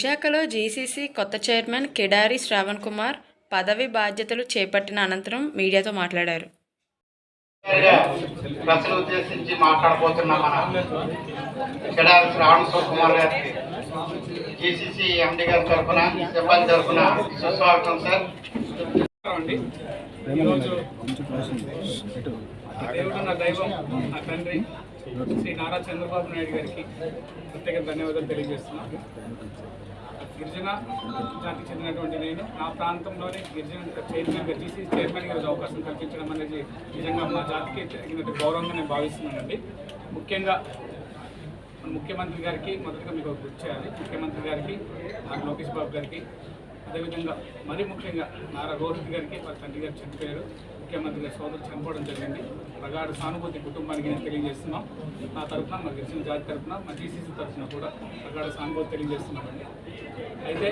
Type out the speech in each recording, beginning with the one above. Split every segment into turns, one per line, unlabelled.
విశాఖలో జీసీసీ కొత్త చైర్మన్ కిడారి శ్రావణ్ కుమార్ పదవి బాధ్యతలు చేపట్టిన అనంతరం మీడియాతో మాట్లాడారు.
ప్రశ్నలు ఉద్దేశించి మాట్లాడబోతున్న మన. కిడారి శ్రావణ కుమార్ గారికి. జీసీసీ ఎండి గారి తరఫున సిబ్బంది తరఫున సుస్వాగతం సార్.
ఈరోజు దైవం నా తండ్రి. శ్రీ నారా చంద్రబాబు నాయుడు గారికి ప్రత్యేక ధన్యవాదాలు తెలియజేస్తున్నాను గిరిజన జాతికి చెందినటువంటి నేను నా ప్రాంతంలోనే గిరిజన చైర్మన్గా జీసీ చైర్మన్గా ఈరోజు అవకాశం కల్పించడం అనేది నిజంగా మా జాతికి తగినట్టు గౌరవంగా నేను భావిస్తున్నానండి. ముఖ్యంగా ముఖ్యమంత్రి గారికి మొదటగా మీకు గుర్తు చేయాలి. ముఖ్యమంత్రి గారికి నాకు లోకేష్ బాబు గారికి అదేవిధంగా మరీ ముఖ్యంగా నారా రోహిత్ గారికి వాళ్ళ తండ్రి గారు చనిపోయారు. ముఖ్యమంత్రి గారి సోదరు చనిపోవడం జరిగింది. ప్రగాఢ సానుభూతి కుటుంబానికి నేను తెలియజేస్తున్నాం. నా తరఫున మా గిరిజన జాతి తరఫున మా జీసీసీ తరఫున కూడా ప్రగాఢ సానుభూతి తెలియజేస్తున్నామండి. అయితే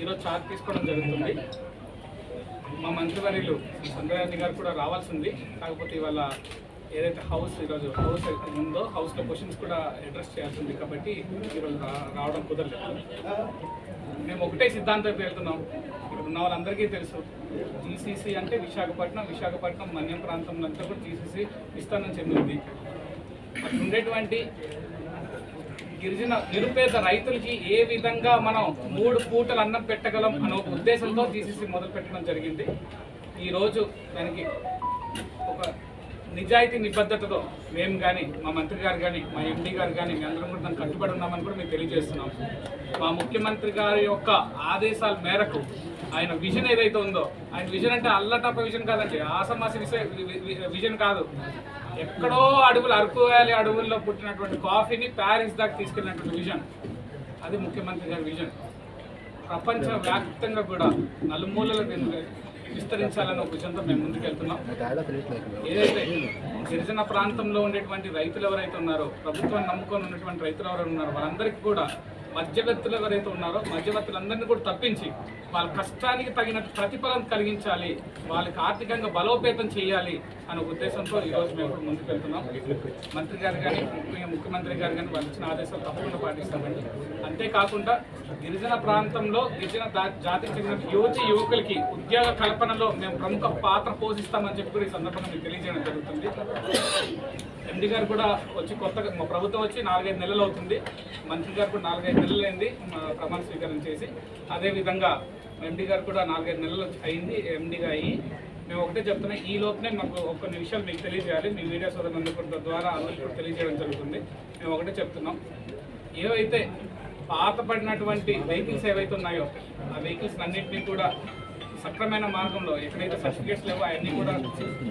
ఈరోజు చార్జ్ తీసుకోవడం జరుగుతుంది. మా మంత్రివర్యులు చంద్రయాని గారు కూడా రావాల్సింది. కాకపోతే ఇవాళ ఏదైతే హౌస్ ఈరోజు హౌస్ ఉందో హౌస్లో క్వశ్చన్స్ కూడా అడ్రస్ చేయాల్సి ఉంది కాబట్టి ఈరోజు రా- రావడం కుదరలేదు. మేము ఒకటే సిద్ధాంతం వెళ్తున్నాం. ఇక్కడ ఉన్న వాళ్ళందరికీ తెలుసు. జీసీసీ అంటే విశాఖపట్నం విశాఖపట్నం మన్యం ప్రాంతంలో అంతా కూడా జీసీసీ విస్తరణ చెందింది అక్కడ ఉండేటువంటి గిరిజన నిరుపేద రైతులకి ఏ విధంగా మనం మూడు పూటలు అన్నం పెట్టగలం అనే ఒక ఉద్దేశంతో జీసీసీ మొదలు పెట్టడం జరిగింది. ఈరోజు దానికి ఒక నిజాయితీ నిబద్ధతతో మేము కానీ మా మంత్రి గారు కానీ మా ఎండీ గారు కానీ మీ అందరం కూడా దానికి కట్టుబడి ఉన్నామని కూడా మేము తెలియజేస్తున్నాం. మా ముఖ్యమంత్రి గారి యొక్క ఆదేశాల మేరకు ఆయన విజన్ ఏదైతే ఉందో ఆయన విజన్ అంటే అల్లటప్ప విజన్ కాదండి ఆసమాసి విషయ వి- విజన్ కాదు. ఎక్కడో అడుగులు అరకు వ్యాలీ అడవుల్లో పుట్టినటువంటి కాఫీని ప్యారిస్ దాకా తీసుకెళ్ళినటువంటి విజన్. అది ముఖ్యమంత్రి గారి విజన్. ప్రపంచ వ్యాప్తంగా కూడా నలుమూలల విస్తరించాలన్న ఒక విజన్తో మేము ముందుకెళ్తున్నాం ఏదైతే గిరిజన ప్రాంతంలో ఉండేటువంటి రైతులు ఎవరైతే ఉన్నారో ప్రభుత్వాన్ని నమ్ముకొని ఉన్నటువంటి రైతులు ఎవరైతే ఉన్నారో వాళ్ళందరికీ కూడా మధ్యవర్తులు ఎవరైతే ఉన్నారో మధ్యవర్తులందరినీ కూడా తప్పించి వాళ్ళ కష్టానికి తగినట్టు ప్రతిఫలం కలిగించాలి వాళ్ళకి ఆర్థికంగా బలోపేతం చేయాలి అనే ఉద్దేశంతో ఈరోజు మేము ముందుకు వెళ్తున్నాం. మంత్రి గారు కానీ ముఖ్యమంత్రి గారు కానీ వాళ్ళు ఇచ్చిన ఆదేశాలు తప్పకుండా పాటిస్తామండి. అంతేకాకుండా గిరిజన ప్రాంతంలో గిరిజన జాతికి చెందిన యువతి యువకులకి ఉద్యోగ కల్పనలో మేము ప్రముఖ పాత్ర పోషిస్తామని చెప్పి కూడా ఈ సందర్భంగా మీకు తెలియజేయడం జరుగుతుంది. ఎండి గారు కూడా వచ్చి కొత్తగా మా ప్రభుత్వం వచ్చి నాలుగైదు నెలలు అవుతుంది. మంత్రి గారు కూడా నాలుగైదు నెలలు అయింది మా ప్రమాణ స్వీకారం చేసి. అదేవిధంగా ఎండి గారు కూడా నాలుగైదు నెలలు అయింది ఎండిగా అయ్యి. మేము ఒకటే చెప్తున్నాం ఈ లోపలే మాకు కొన్ని విషయాలు మీకు తెలియజేయాలి. మీ మీడియా సోదరులందరూ కూడా ద్వారా అందరికీ తెలియజేయడం జరుగుతుంది. మేము ఒకటే చెప్తున్నాం. ఏవైతే పాతపడినటువంటి వెహికల్స్ ఏవైతే ఉన్నాయో ఆ వెహికల్స్ అన్నింటినీ కూడా సక్రమైన మార్గంలో ఎక్కడైతే సర్టిఫికేట్స్ లేవో అవన్నీ కూడా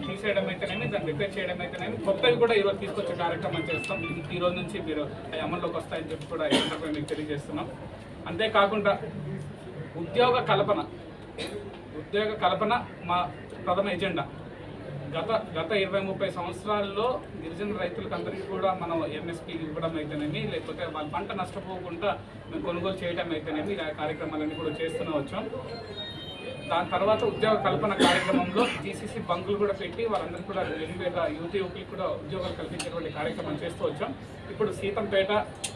తీసేయడం అయితేనేమి దాన్ని రిపేర్ చేయడం అయితేనేమి కొత్తవి కూడా ఈరోజు తీసుకొచ్చే కార్యక్రమం చేస్తాం. ఈ రోజు నుంచి మీరు అవి అమల్లోకి వస్తాయని చెప్పి కూడా ఈ మీకు తెలియజేస్తున్నాం. అంతేకాకుండా ఉద్యోగ కల్పన ఉద్యోగ కల్పన మా ప్రథమ ఎజెండా గత గత ఇరవై ముప్పై సంవత్సరాల్లో గిరిజన రైతులకు అందరికీ కూడా మనం ఎంఎస్పీ ఇవ్వడం అయితేనేమి లేకపోతే వాళ్ళ పంట నష్టపోకుండా మేము కొనుగోలు చేయడం అయితేనేమి కార్యక్రమాలన్నీ కూడా చేస్తూనే వచ్చాం. దాని తర్వాత ఉద్యోగ కల్పన కార్యక్రమంలో జీసీసీ బంకులు కూడా పెట్టి వాళ్ళందరికీ కూడా నిరుపేద యువత యువకులకు కూడా ఉద్యోగాలు కల్పించేటువంటి కార్యక్రమం చేస్తూ వచ్చాం. ఇప్పుడు సీతంపేట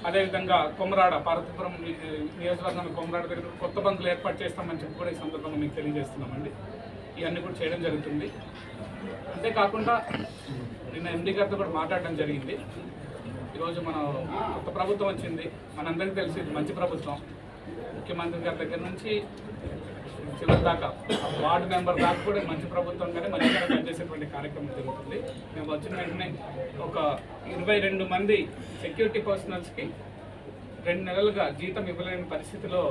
అదేవిధంగా కొమరాడ పార్వతీపురం నియోజకవర్గంలో కొమరాడ దగ్గర కొత్త బంకులు ఏర్పాటు చేస్తామని చెప్పి కూడా ఈ సందర్భంగా మీకు తెలియజేస్తున్నామండి. ఇవన్నీ కూడా చేయడం జరుగుతుంది. అంతేకాకుండా నిన్న ఎండి గారితో కూడా మాట్లాడడం జరిగింది. ఈరోజు మన కొత్త ప్రభుత్వం వచ్చింది. మనందరికీ తెలిసి మంచి ప్రభుత్వం. ముఖ్యమంత్రి గారి దగ్గర నుంచి చివరి దాకా వార్డు మెంబర్ దాకా కూడా మంచి ప్రభుత్వంగానే మంచిగా పనిచేసేటువంటి కార్యక్రమం జరుగుతుంది. మేము వచ్చిన వెంటనే ఒక ఇరవై రెండు మంది సెక్యూరిటీ పర్సనల్స్కి రెండు నెలలుగా జీతం ఇవ్వలేని పరిస్థితిలో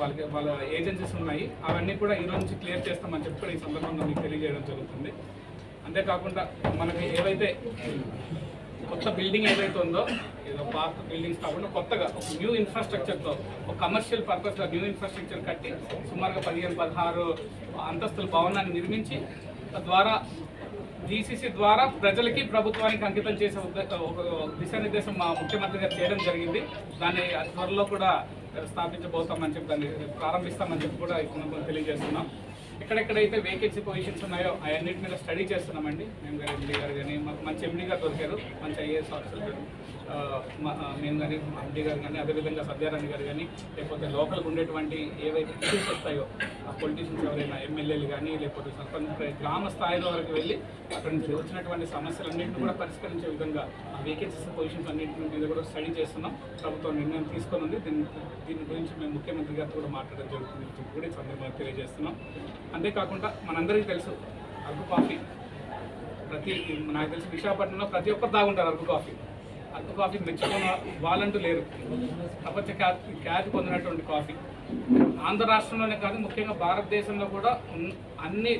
వాళ్ళకి వాళ్ళ ఏజెన్సీస్ ఉన్నాయి. అవన్నీ కూడా ఈ నుంచి క్లియర్ చేస్తామని చెప్పి కూడా ఈ సందర్భంగా మీకు తెలియజేయడం జరుగుతుంది. అంతేకాకుండా మనకి ఏవైతే కొత్త బిల్డింగ్ ఏదైతే ఉందో ఏదో పార్క్ బిల్డింగ్స్ కాకుండా కొత్తగా ఒక న్యూ ఇన్ఫ్రాస్ట్రక్చర్తో ఒక కమర్షియల్ పర్పస్గా న్యూ ఇన్ఫ్రాస్ట్రక్చర్ కట్టి సుమారుగా పదిహేను పదహారు అంతస్తుల భవనాన్ని నిర్మించి తద్వారా జీసీసీ ద్వారా ప్రజలకి ప్రభుత్వానికి అంకితం చేసే ఒక దిశానిర్దేశం మా ముఖ్యమంత్రి గారు చేయడం జరిగింది. దాన్ని త్వరలో కూడా స్థాపించబోతామని చెప్పి దాన్ని ప్రారంభిస్తామని చెప్పి కూడా తెలియజేస్తున్నాం. ఎక్కడెక్కడైతే వేకెన్సీ పొజిషన్స్ ఉన్నాయో అవన్నిటి మీద స్టడీ చేస్తున్నామండి. మేము గారు ఎండి గారు కానీ మాకు మంచి ఎండి గారు దొరికారు. మంచి ఐఏఎస్ ఆఫీసర్ గారు. మేము కానీ ఎండి గారు కానీ అదేవిధంగా సత్యారాణి గారు కానీ లేకపోతే లోకల్గా ఉండేటువంటి ఏవైతే ఇష్యూస్ వస్తాయో ఆ పొలిటీషియన్స్ ఎవరైనా ఎమ్మెల్యేలు కానీ లేకపోతే సర్పంచ్ గ్రామ స్థాయిలో వరకు వెళ్ళి అక్కడ నుంచి వచ్చినటువంటి సమస్యలన్నింటినీ కూడా పరిష్కరించే విధంగా ఆ వేకెన్సీస్ పొజిషన్స్ అన్నింటి మీద కూడా స్టడీ చేస్తున్నాం. ప్రభుత్వం నిర్ణయం తీసుకొని ఉంది. దీని దీని గురించి మేము ముఖ్యమంత్రి గారితో కూడా మాట్లాడడం జరుగుతుంది కూడా ఈ సందర్భంగా తెలియజేస్తున్నాం. అంతేకాకుండా మనందరికీ తెలుసు అరకు కాఫీ ప్రతి నాకు తెలిసి విశాఖపట్నంలో ప్రతి ఒక్కరు తాగుంటారు అరకు కాఫీ. అరకు కాఫీ మెచ్చుకున్న వాళ్ళంటూ లేరు. ప్రపంచ ఖ్యాతి ఖ్యాతి పొందినటువంటి కాఫీ. ఆంధ్ర రాష్ట్రంలోనే కాదు ముఖ్యంగా భారతదేశంలో కూడా అన్ని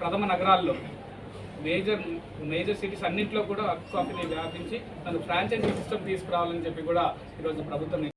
ప్రథమ నగరాల్లో మేజర్ మేజర్ సిటీస్ అన్నింటిలో కూడా అరకు కాఫీని వ్యాపించి తను ఫ్రాంచైజీ సిస్టమ్ తీసుకురావాలని చెప్పి కూడా ఈరోజు ప్రభుత్వం